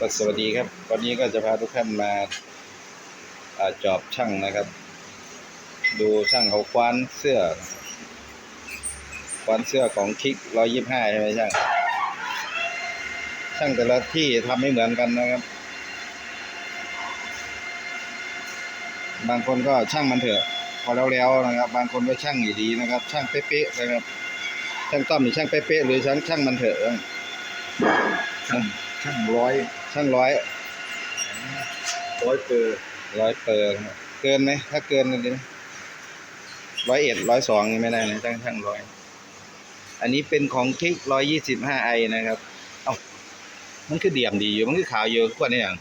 ก็สวัสดีครับ วันนี้ก็จะพาทุกท่านมาอาจอบช่างนะครับ ดูช่างเขาคว้านเสื้อ คว้านเสื้อของคิกร้อยยี่ห้าใช่ไหมช่าง ช่างแต่ละที่ทำไม่เหมือนกันนะครับ บางคนก็ช่างมันเถอะ พอแล้วๆนะครับ บางคนก็ช่างอยู่ดีนะครับ ช่างเป๊ะๆนะครับ ช่างต้อมนี่ช่างเป๊ะๆหรือช่างช่างมันเถอะช่างช่างร้อย ช่างร้อยร้อยเปอร์ร้อยเปอร์ครับเกินไหมถ้าเกินกันดีร้อยเอ็ดร้อยสองนี่ไม่ได้นะช่างช่างร้อยอันนี้เป็นของคิกร้อยยี่สิบห้าไอนะครับเอ้ามันคือเดี่ยมดีอยู่มันคือขาวอยู่ขวดนี่อย่าง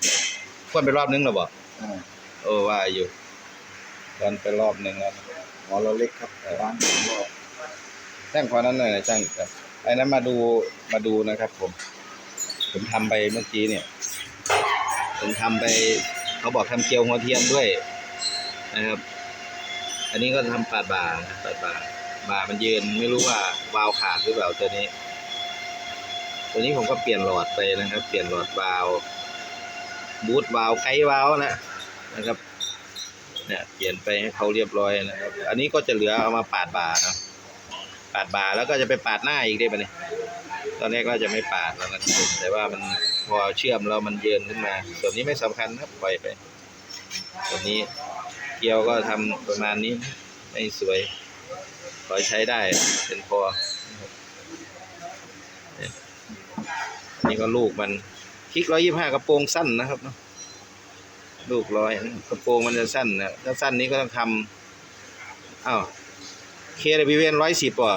ขวดไปรอบนึงหรอบ่อ่าโอ้ว่าอยู่ตอนไปรอบนึงแล้วหมอเราเล็กครับร้านผมก็ช่างขอนั้นหน่อยนะช่างครับไอ้นั้นมาดูมาดูนะครับผม ผมทำไปเมื่อกี้เนี่ย ผมทำไป เขาบอกทำเกลียวหัวเทียมด้วยนะครับ อันนี้ก็ทำปาดบ่าปาดบ่าบ่ามันเยืนไม่รู้ว่าวาล์วขาดหรือเปล่าตัวนี้ ตัวนี้ผมก็เปลี่ยนหลอดไปนะครับ เปลี่ยนหลอดวาล์วบูทวาล์วไกด์วาล์วนะนะครับเนี่ยเปลี่ยนไปให้เขาเรียบร้อยนะครับ อันนี้ก็จะเหลือเอามาปาดบ่านะปาดบ่าแล้วก็จะไปปาดหน้าอีกได้ปะเนี่ย ตอนแรกก็จะไม่ปาดแล้วนะครับแต่ว่ามันพอเชื่อมแล้วมันเยินขึ้นมา ส่วนนี้ไม่สำคัญครับปล่อยไป ส่วนนี้เกลียวก็ทำประมาณนี้ไม่สวยพอใช้ได้เป็นพอเนี่ยนี่ก็ลูกมันคลิกร้อยยี่ห้ากระโปรงสั้นนะครับเนาะลูกร้อยกระโปรงมันจะสั้นนะถ้าสั้นนี้ก็ต้องทำอ้าวเคดบิเวนร้อยสิบป่ะ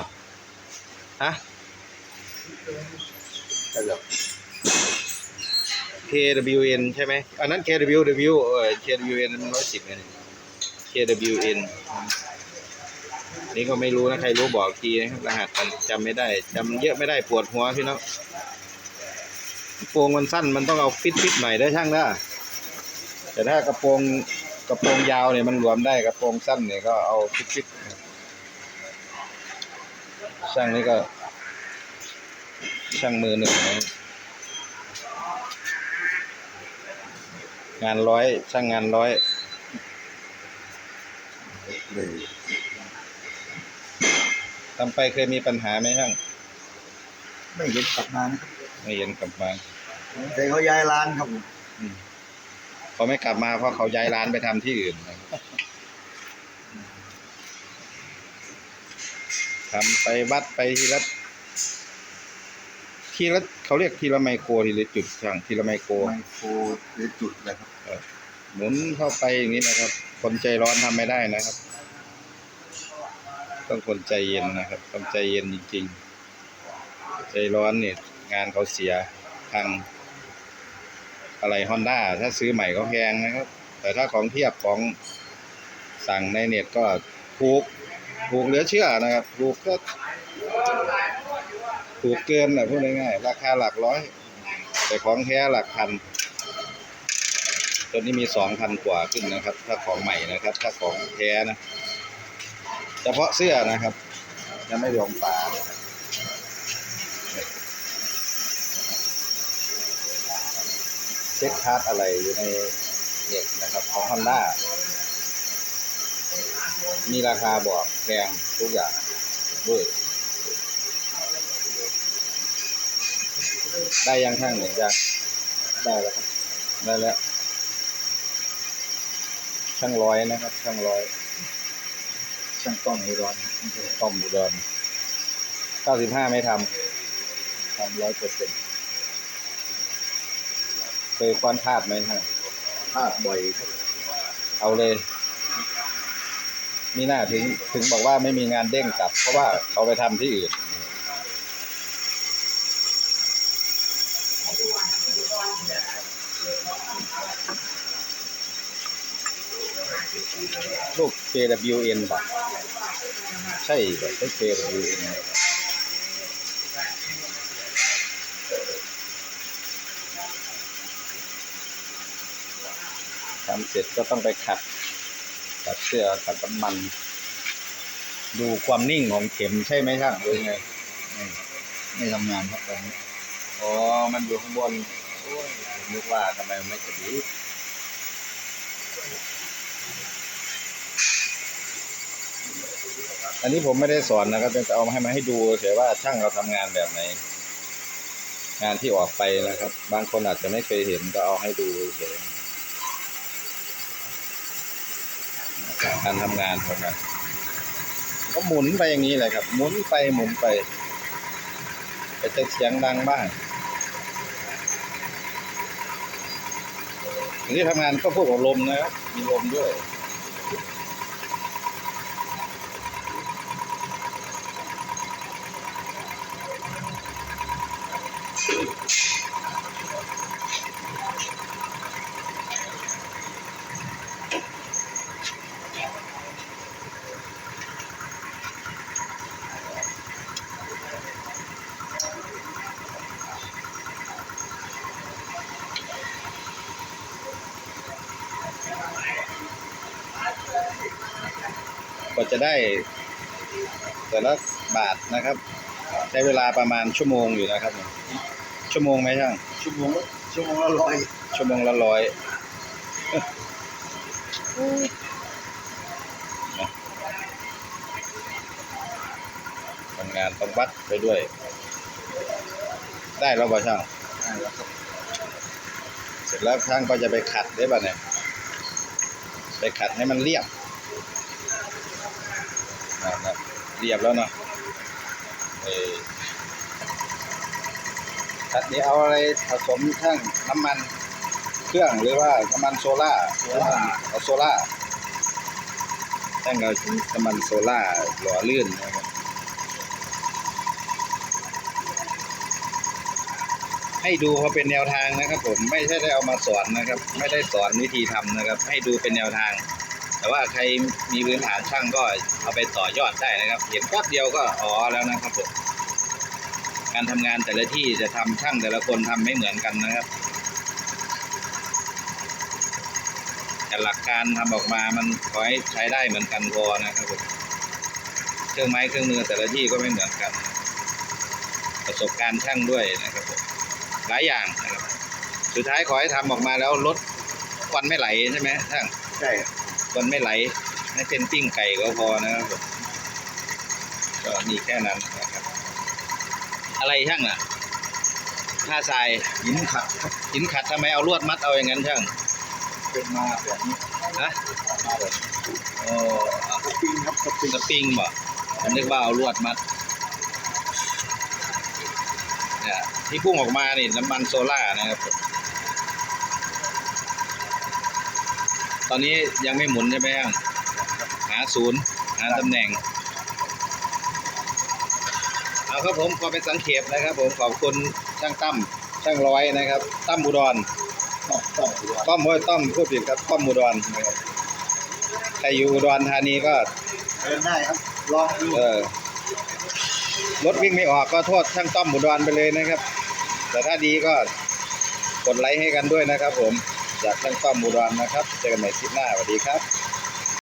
ฮะ KWN ใช่ไหมอันนั้น KWW เออ KWN มันร้อยสิบไง KWN นี่ก็ไม่รู้นะ ใครรู้บอกทีนะครับรหัสกันจำไม่ได้จำเยอะไม่ได้ปวดหัวพี่น้องกระโปรงมันสั้นมันต้องเอาฟิตฟิตๆหน่ได้ช่างได้แต่ถ้ากระโปรงกระโปรงยาวเนี่ยมันรวมได้กระโปรงสั้นเนี่ยก็เอาฟิตฟิตช่างนี่ก็ ช่างมือหนึ่งนะงานร้อย ช่างงานร้อยเลยทำไปเคยมีปัญหาไหมช่างไม่เห็นกลับมานะครับไม่เห็นกลับมาแต่เขาย้ายร้านครับผมอืมเขาไม่กลับมาเพราะเขาย้ายร้านไปทำที่อื่นนะครับทำไปวัดไปทีละ ทีละเขาเรียกทีละไมโครทีละจุดช่างทีละไมโครไมโครหรือจุดนะครับหมุนเข้าไปอย่างนี้นะครับ คนใจร้อนทำไม่ได้นะครับ ต้องคนใจเย็นนะครับต้องใจเย็นจริงๆ ใจร้อนเนี่ยงานเขาเสียทางอะไรฮอนด้าถ้าซื้อใหม่ก็แพงนะครับ แต่ถ้าของเทียบของสั่งในเน็ตก็ถูกถูกเหลือเชื่อนะครับถูกก็ ถูกเกินนะพูดง่ายๆราคาหลักร้อย แต่ของแท้หลักพันตัวนี้มีสองพันกว่าขึ้นนะครับ ถ้าของใหม่นะครับ ถ้าของแท้นะเฉพาะเสื้อนะครับยังไม่รวมฝานเช็คคาร์ดอะไรอยู่ในเน็ตนะครับ ของ Honda มีราคาบอกแพงทุกอย่างเวอร์ ได้ยังข้างหนึ่งยังได้แล้วครับได้แล้ว ช่างร้อยนะครับ ช่างร้อย ช่างต้องให้ร้อนต้อมอุดรเก้าสิบห้าไม่ททำร้อยเปอร์เซ็นต์ำเคยคว้านพลาดไหมฮะพลาดบ่อยครับเอาเลยมีหน้าถึงถึงบอกว่าไม่มีงานเด้งกลับ เพราะว่าเขาไปทำที่อื่น ลูก KWN ป่ะใช่ป่ะใช่ KWN ทำเสร็จก็ต้องไปขัดขัดเสื้อขัดน้ำมัน ดูความนิ่งของเข็มใช่ไหมช่างหรือไง ไม่ทำงานครับตอนนี้อ๋อ มันอยู่ข้างบนโอ้ยผมนึกว่าทำไมมันไม่กระดิก อันนี้ผมไม่ได้สอนนะครับเป็นแต่เอามาให้มาให้ดูเฉยว่าช่างเราทำงานแบบไหน งานที่ออกไปนะครับ บางคนอาจจะไม่เคยเห็นก็เอาให้ดูเฉยการทำงานของมันก็หมุนไปอย่างนี้เลยครับ หมุนไปหมุนไปไปจะเสียงดังบ้างอันนี้ทำงานก็พวกลมนะครับมีลมด้วย จะได้แต่ละบาทนะครับ ใช้เวลาประมาณชั่วโมงอยู่นะครับ ชั่วโมงไหมช่างชั่วโมงละชั่วโมงละร้อยชั่วโมงละร้อยทำงานต้องวัดไปด้วย ได้แล้วบ่ช่างได้แล้วครับเสร็จแล้วช่างก็จะไปขัดได้ป่ะเนี่ยไปขัดให้มันเรียบนั่นนะ เรียบแล้วเนาะเออขัดนี้เอาอะไรผสมช่างน้ำมันเครื่องหรือว่าน้ำมันโซล่าเอาโซล่าช่างเอาน้ำมันโซล่าหล่อลื่นนะครับให้ดูเพราเป็นแนวทางนะครับ ผมไม่ใช่ได้เอามาสอนนะครับ ไม่ได้สอนวิธีทำนะครับ ให้ดูเป็นแนวทาง แต่ว่าใครมีพื้นฐานช่างก็เอาไปต่อยอดได้นะครับ เห็นแป๊บเดียวก็อ๋อแล้วนะครับผมการทำงานแต่ละที่จะทำช่างแต่ละคนทำไม่เหมือนกันนะครับ แต่หลักการทำออกมามันขอให้ใช้ได้เหมือนกันพอนะครับผมเครื่องไม้เครื่องมือแต่ละที่ก็ไม่เหมือนกัน ประสบการณ์ช่างด้วยนะครับผมหลายอย่างนะครับ สุดท้ายขอให้ทำออกมาแล้วลดควันไม่ไหลใช่ไหมช่างใช่ ครับควันไม่ไหลให้เป็นปิ้งไก่ก็พอนะครับผมก็มีแค่นั้นนะครับ อะไรช่างน่ะท่าทรายหินขัดครับหินขัดทำไมเอาลวดมัดเอาอย่างนั้นช่างเป็นมาแบบนี้นะมาแบบโอ้สปริงครับสปริงสปริงบ่ผมนึกว่าเอาลวดมัดเนี่ยที่พุ่งออกมานี่น้ำมันโซล่านะครับผม ตอนนี้ยังไม่หมุนใช่ไหมช่างหาศูนย์หาตำแหน่ง เอาครับผมขอเป็นสังเขปนะครับ ผมขอบคุณช่างตั้มช่างร้อยนะครับตั้มอุดรต้องต้องดูว่าต้อมห้วยต้อมพูดผิดครับต้อมอุดรนะครับใครอยู่อุดรธานีก็เดินได้ครับลองดูเออรถวิ่งไม่ออกก็โทษช่างต้อมอุดรไปเลยนะครับ แต่ถ้าดีก็กดไลค์ให้กันด้วยนะครับผม จากช่างต้อมอุดรนะครับ เจอกันใหม่คลิปหน้าสวัสดีครับ